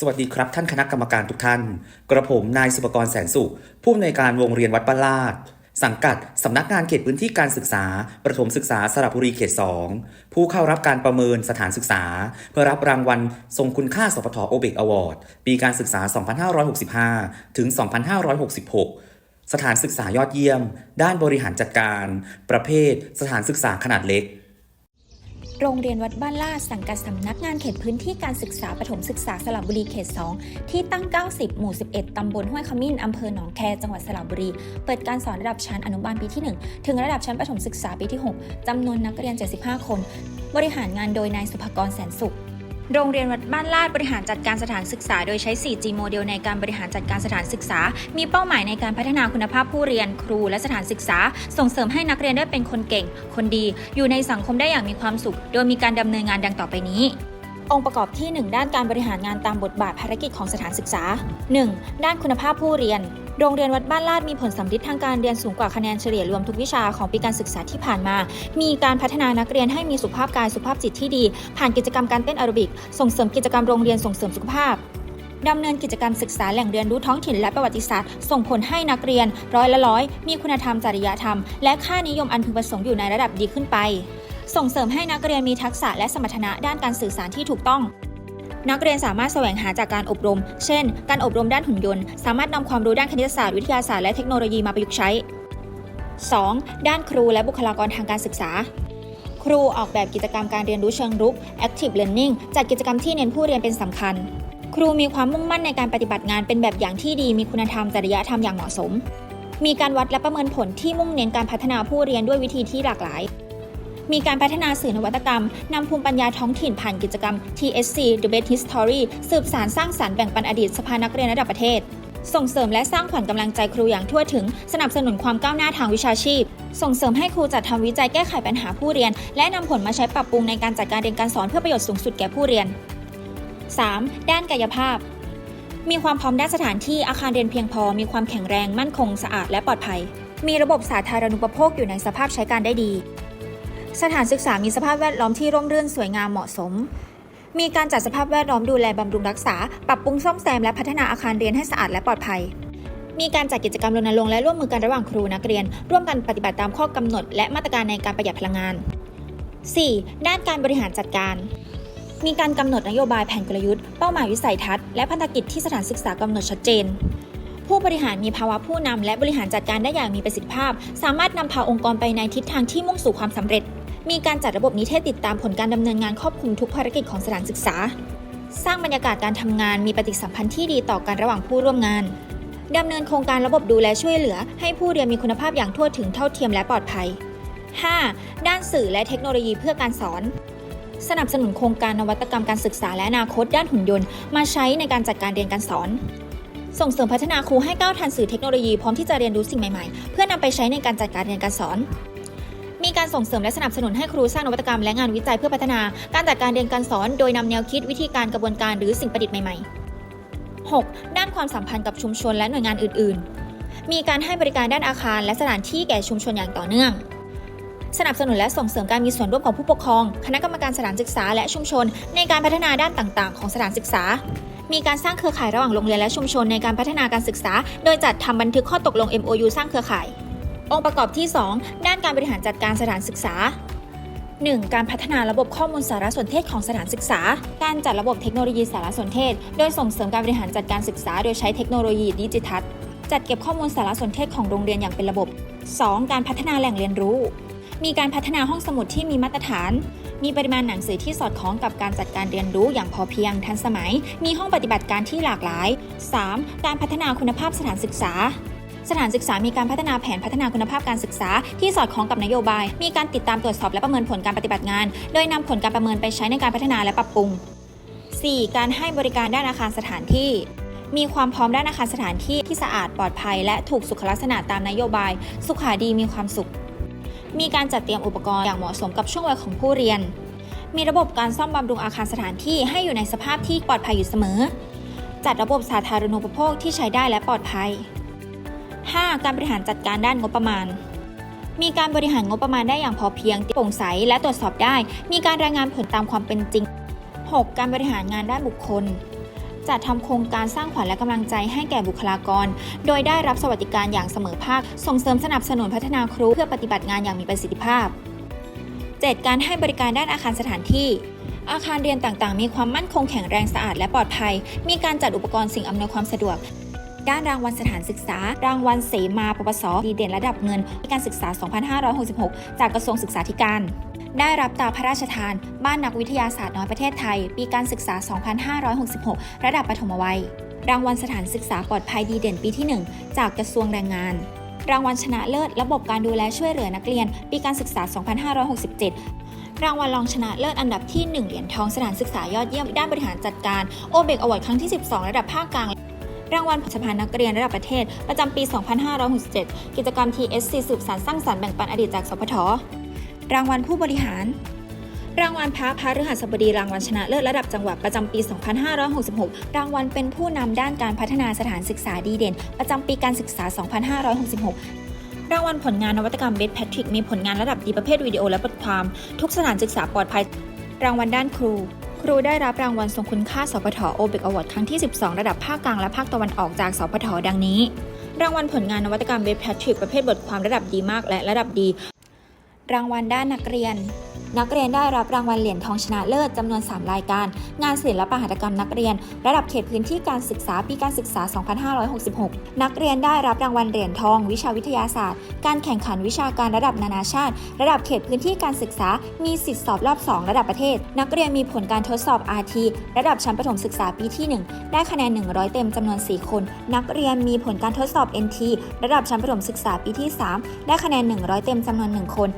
สวัสดีครับท่านคณะกรรมการทุกท่าน กระผมนายสุปกรณ์แสนสุข ผู้อำนวยการโรงเรียนวัดบ้านลาด สังกัดสำนักงานเขตพื้นที่การศึกษา ประถมศึกษาสระบุรีเขต 2 ผู้เข้ารับการประเมินสถานศึกษา เพื่อรับรางวัลทรงคุณค่าสพทโอเบกอวอร์ดปีการศึกษา 2565 ถึง 2566 สถานศึกษายอดเยี่ยม ด้านบริหารจัดการ ประเภท สถานศึกษาขนาดเล็ก โรงเรียนวัดบ้านลาดสังกัดสำนักงานเขตพื้นที่การศึกษาปฐมศึกษาสระบุรีเขต 2 ที่ตั้ง 90 หมู่ 11 ตำบลห้วยขมิ้น อำเภอหนองแค จังหวัดสระบุรี เปิดการสอนระดับชั้นอนุบาลปีที่ 1 ถึงระดับชั้นประถมศึกษาปีที่ 6 จำนวนนักเรียน 75 คน บริหารงานโดยนายสุภกรแสนสุข โรงเรียนวัดบ้านลาดบริหารจัดการสถานศึกษา โดยใช้ 4G โมเดลในการบริหารจัดการสถานศึกษา มีเป้าหมายในการพัฒนาคุณภาพผู้เรียนครูและสถานศึกษา ส่งเสริมให้นักเรียนได้เป็นคนเก่ง คนดี อยู่ในสังคมได้อย่างมีความสุข โดยมีการดำเนินงานดังต่อไปนี้องค์ประกอบที่ 1 ด้านการบริหารงานตามบทบาทภารกิจของสถานศึกษา 1. ด้านคุณภาพผู้เรียน โรงเรียนวัดบ้านลาดมีผลสัมฤทธิ์ทางการเรียนสูงกว่าคะแนนเฉลี่ยรวมทุกวิชาของปีการศึกษาที่ผ่านมา มีการพัฒนานักเรียนให้มีสุขภาพกายสุขภาพจิตที่ดี ผ่านกิจกรรมการเต้นแอโรบิก ส่งเสริมกิจกรรมโรงเรียนส่งเสริมสุขภาพดำเนินกิจกรรมศึกษาแหล่งเรียนรู้ท้องถิ่นและประวัติศาสตร์ ส่งผลให้นักเรียนร้อยละร้อยมีคุณธรรมจริยธรรม และค่านิยมอันพึงประสงค์อยู่ในระดับดีขึ้นไป ส่งเสริมให้นักเรียนมีทักษะและสมรรถนะด้านการสื่อสารที่ถูกต้อง นักเรียนสามารถแสวงหาจากการอบรม เช่น การอบรมด้านหุ่นยนต์ สามารถนำความรู้ด้านคณิตศาสตร์วิทยาศาสตร์และเทคโนโลยีมาประยุกต์ใช้ 2. ด้านครูและบุคลากรทางการศึกษา ครูออกแบบกิจกรรมการเรียนรู้เชิงรุก Active Learning จัดกิจกรรมที่เน้นผู้เรียนเป็นสำคัญ ครูมีความมุ่งมั่นในการปฏิบัติงานเป็นแบบอย่างที่ดี มีคุณธรรมจริยธรรมอย่างเหมาะสม มีการวัดและประเมินผลที่มุ่งเน้นการพัฒนาผู้เรียนด้วยวิธีที่หลากหลาย มีการพัฒนาสื่อนวัตกรรม นำภูมิปัญญาท้องถิ่นผ่านกิจกรรม TSC The Best History สืบสารสร้างสารรค์แบ่งปันอดีตสภานักเรียนระดับประเทศส่งเสริมและสร้างขวัญกำลังใจครูอย่างทั่วถึง สนับสนุนความก้าวหน้าทางวิชาชีพ ส่งเสริมให้ครูจัดทำวิจัยแก้ไขปัญหาผู้เรียน และนำผลมาใช้ปรับปรุงในการจัดการเรียนการสอนเพื่อประโยชน์สูงสุดแก่ผู้เรียน 3. ด้านกายภาพ มีความพร้อมด้านสถานที่อาคารเรียนเพียงพอ มีความแข็งแรง มั่นคง สะอาด และปลอดภัย มีระบบสาธารณูปโภคอยู่ในสภาพใช้การได้ดี สถานศึกษามีสภาพแวดล้อมที่ร่มรื่นสวยงามเหมาะสม มีการจัดสภาพแวดล้อมดูแลบำรุงรักษา ปรับปรุงซ่อมแซมและพัฒนาอาคารเรียนให้สะอาดและปลอดภัย มีการจัดกิจกรรมรณรงค์และร่วมมือกันระหว่างครูนักเรียน ร่วมกันปฏิบัติตามข้อกำหนด และมาตรการในการประหยัดพลังงาน 4. ด้านการบริหารจัดการ มีการกำหนดนโยบายแผนกลยุทธ์ เป้าหมายวิสัยทัศน์ และพันธกิจที่สถานศึกษากำหนดชัดเจน ผู้บริหารมีภาวะผู้นำและบริหารจัดการได้อย่างมีประสิทธิภาพ สามารถนำพาองค์กรไปในทิศทางที่มุ่งสู่ความสำเร็จ มีการจัดระบบนิเทศติดตามผลการดำเนินงานครอบคลุมทุกภารกิจของสถานศึกษา สร้างบรรยากาศการทำงานมีปฏิสัมพันธ์ที่ดีต่อกันระหว่างผู้ร่วมงานดำเนินโครงการระบบดูแลช่วยเหลือ ให้ผู้เรียนมีคุณภาพอย่างทั่วถึงเท่าเทียมและปลอดภัย 5. ด้านสื่อและเทคโนโลยีเพื่อการสอน สนับสนุนโครงการนวัตกรรมการศึกษาและอนาคตด้านหุ่นยนต์ มาใช้ในการจัดการเรียนการสอน ส่งเสริมพัฒนาครูให้ก้าวทันสื่อเทคโนโลยีพร้อมที่จะเรียนรู้สิ่งใหม่ๆ เพื่อนำไปใช้ในการจัดการเรียนการสอน มีการส่งเสริมและสนับสนุนให้ครูสร้างนวัตกรรมและงานวิจัยเพื่อพัฒนาการจัดการเรียนการสอน โดยนำแนวคิดวิธีการกระบวนการหรือสิ่งประดิษฐ์ใหม่ ๆ 6. ด้านความสัมพันธ์กับชุมชนและหน่วยงานอื่น ๆ มีการให้บริการด้านอาคารและสถานที่แก่ชุมชนอย่างต่อเนื่องสนับสนุนและส่งเสริมการมีส่วนร่วมของผู้ปกครอง คณะกรรมการสถานศึกษาและชุมชน ในการพัฒนาด้านต่าง ๆ ของสถานศึกษา มีการสร้างเครือข่ายระหว่างโรงเรียนและชุมชนในการพัฒนาการศึกษา โดยจัดทำบันทึกข้อตกลง MOU สร้างเครือข่าย องค์ประกอบที่ 2 ด้านการบริหารจัดการสถานศึกษา 1. การพัฒนาระบบข้อมูลสารสนเทศของสถานศึกษา การจัดระบบเทคโนโลยีสารสนเทศ โดยส่งเสริมการบริหารจัดการศึกษา โดยใช้เทคโนโลยีดิจิทัล จัดเก็บข้อมูลสารสนเทศของโรงเรียนอย่างเป็นระบบ 2. การพัฒนาแหล่งเรียนรู้ มีการพัฒนาห้องสมุดที่มีมาตรฐาน มีปริมาณหนังสือที่สอดคล้องกับการจัดการเรียนรู้อย่างพอเพียงทันสมัย มีห้องปฏิบัติการที่หลากหลาย 3. การพัฒนาคุณภาพสถานศึกษา สถานศึกษามีการพัฒนาแผนพัฒนาคุณภาพการศึกษา ที่สอดคล้องกับนโยบาย มีการติดตามตรวจสอบและประเมินผลการปฏิบัติงาน โดยนำผลการประเมินไปใช้ในการพัฒนาและปรับปรุง 4. การให้บริการด้านอาคารสถานที่มีความพร้อมด้านอาคารสถานที่ที่สะอาดปลอดภัย และถูกสุขลักษณะตามนโยบาย สุขาดีมีความสุข มีการจัดเตรียมอุปกรณ์อย่างเหมาะสมกับช่วงวัยของผู้เรียน มีระบบการซ่อมบำรุงอาคารสถานที่ให้อยู่ในสภาพที่ปลอดภัยอยู่เสมอ จัดระบบสาธารณูปโภคที่ใช้ได้และปลอดภัย 5. การบริหารจัดการด้านงบประมาณ มีการบริหารงบประมาณได้อย่างพอเพียงโปร่งใสและตรวจสอบได้ มีการรายงานผลตามความเป็นจริง 6. การบริหารงานด้านบุคคลจัดทำโครงการสร้างขวัญและกำลังใจให้แก่บุคลากร โดยได้รับสวัสดิการอย่างเสมอภาค ส่งเสริมสนับสนุนพัฒนาครูเพื่อปฏิบัติงานอย่างมีประสิทธิภาพ 7. การให้บริการด้านอาคารสถานที่ อาคารเรียนต่างๆ มีความมั่นคงแข็งแรงสะอาดและปลอดภัย มีการจัดอุปกรณ์สิ่งอำนวยความสะดวก ด้านรางวัลสถานศึกษา รางวัลเสมาปปสดีเด่นระดับเงินการศึกษา 2566 จากกระทรวงศึกษาธิการได้รับตราพระราชทาน บ้านนักวิทยาศาสตร์น้อยประเทศไทย ปีการศึกษา 2566 ระดับปฐมวัย รางวัลสถานศึกษาปลอดภัยดีเด่นปีที่ 1 จากกระทรวงแรงงาน รางวัลชนะเลิศ ระบบการดูแลช่วยเหลือนักเรียน ปีการศึกษา 2567 รางวัลรองชนะเลิศอันดับที่ 1 เหรียญทองสถานศึกษายอดเยี่ยมด้านบริหารจัดการโอเบกอวอร์ดครั้งที่ 12 ระดับภาคกลาง รางวัลผลสะพานนักเรียนระดับประเทศ ประจำปี 2567 กิจกรรม TSC สืบสานสร้างสรรค์แบ่งปันอดีตจากสพทรางวัลผู้บริหาร รางวัลพระพฤหัสบดีรางวัลชนะเลิศระดับจังหวัดประจำปี 2566 รางวัลเป็นผู้นำด้านการพัฒนาสถานศึกษาดีเด่น ประจำปีการศึกษา 2566รางวัลผลงานนวัตกรรมเบสแพทริกมีผลงานระดับดีประเภทวิดีโอและบทความ ทุกสถานศึกษาปลอดภัย รางวัลด้านครู ครูได้รับรางวัลทรงคุณค่าสพทโอเบกอวอร์ดครั้งที่ 12 ระดับภาคกลางและภาคตะวันออกจากสพทดังนี้ รางวัลผลงานนวัตกรรมเว็บแพทริกประเภทบทความระดับดีมากและระดับดี รางวัลด้านนักเรียน นักเรียนได้รับรางวัลเหรียญทองชนะเลิศจำนวน 3 รายการ งานศิลปหัตถกรรมนักเรียน ระดับเขตพื้นที่การศึกษาปีการศึกษา 2566 นักเรียนได้รับรางวัลเหรียญทอง วิชาวิทยาศาสตร์ การแข่งขันวิชาการระดับนานาชาติ ระดับเขตพื้นที่การศึกษา มีสิทธิสอบรอบ 2 ระดับประเทศ นักเรียนมีผลการทดสอบ RT ระดับชั้นประถมศึกษาปีที่ 1 ได้คะแนน 100 เต็มจำนวน 4 คน นักเรียนมีผลการทดสอบ NT ระดับชั้นประถมศึกษาปีที่ 3 ได้คะแนน 100 เต็มจำนวน 1 คน